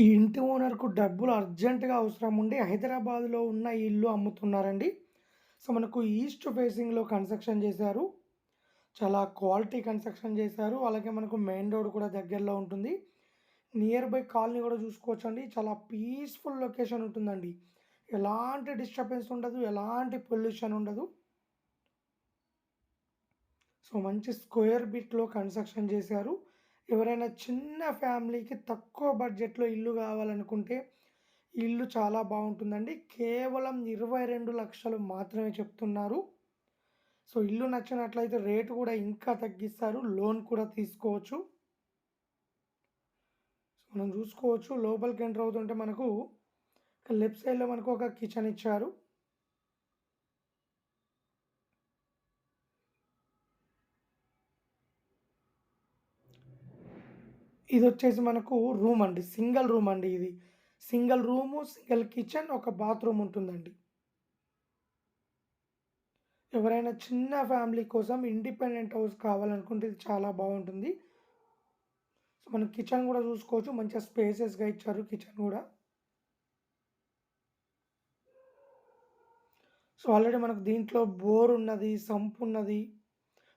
ఈ ఇంటి ఓనర్‌కు డబ్బులు అర్జెంట్‌గా అవసరం ఉండి హైదరాబాద్‌లో ఉన్న ఇల్లు అమ్ముతున్నారండి. సో, మనకు ఈస్ట్ ఫేసింగ్‌లో కన్‌స్ట్రక్షన్ చేశారు. చాలా క్వాలిటీ కన్‌స్ట్రక్షన్ చేశారు. అలాగే మనకు మెయిన్ రోడ్ కూడా దగ్గరలో ఉంటుంది. నియర్ బై కాలనీ కూడా చూసుకోవచ్చండి. చాలా పీస్‌ఫుల్ లొకేషన్ ఉంటుందండి. ఎలాంటి డిస్టర్బెన్స్ ఉండదు. ఎలాంటి పొల్యూషన్ ఉండదు. సో, మంచి స్క్వేర్ బిట్‌లో కన్‌స్ట్రక్షన్ చేశారు. ఎవరైనా చిన్న ఫ్యామిలీకి తక్కువ బడ్జెట్‌లో ఇల్లు కావాలనుకుంటే, ఇల్లు చాలా బాగుంటుందండి కేవలం 22,00,000 మాత్రమే చెప్తున్నారు. సో, ఇల్లు నచ్చినట్లయితే రేటు కూడా ఇంకా తగ్గిస్తారు. లోన్ కూడా తీసుకోవచ్చు. సో, మనం చూసుకోవచ్చు లోపలికి ఎంటర్ అవుతుంటే మనకు లెఫ్ట్ సైడ్‌లో మనకు ఒక కిచెన్ ఇచ్చారు. ఇది వచ్చేసి మనకు రూమ్ అండి. సింగిల్ రూమ్ అండి ఇది. సింగిల్ రూము, సింగిల్ కిచెన్, ఒక బాత్రూమ్ ఉంటుందండి. ఎవరైనా చిన్న ఫ్యామిలీ కోసం ఇండిపెండెంట్ హౌస్ కావాలనుకుంటే ఇది చాలా బాగుంటుంది సో, మనం కిచెన్ కూడా చూసుకోవచ్చు. మంచిగా స్పేసెస్‌గా ఇచ్చారు కిచెన్ కూడా. సో, ఆల్రెడీ మనకు దీంట్లో బోర్ ఉన్నది, సంప్ ఉన్నది,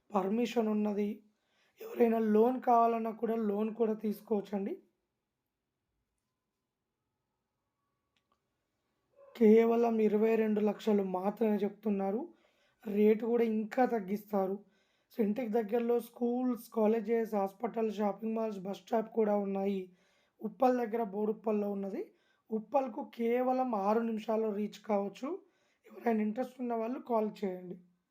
పర్మిషన్ ఉన్నది. ఎవరైనా లోన్ కావాలన్నా కూడా లోన్ కూడా తీసుకోవచ్చండి. కేవలం 22,00,000 మాత్రమే చెప్తున్నారు. రేటు కూడా ఇంకా తగ్గిస్తారు. సింటెక్ దగ్గరలో schools, colleges, hospital, shopping malls, bus stop కూడా ఉన్నాయి. ఉప్పల్ దగ్గర బోడుప్పల్లో ఉన్నది. ఉప్పల్‌కు కేవలం ఆరు నిమిషాల్లో రీచ్ కావచ్చు. ఎవరైనా ఇంట్రెస్ట్ ఉన్న వాళ్ళు కాల్ చేయండి.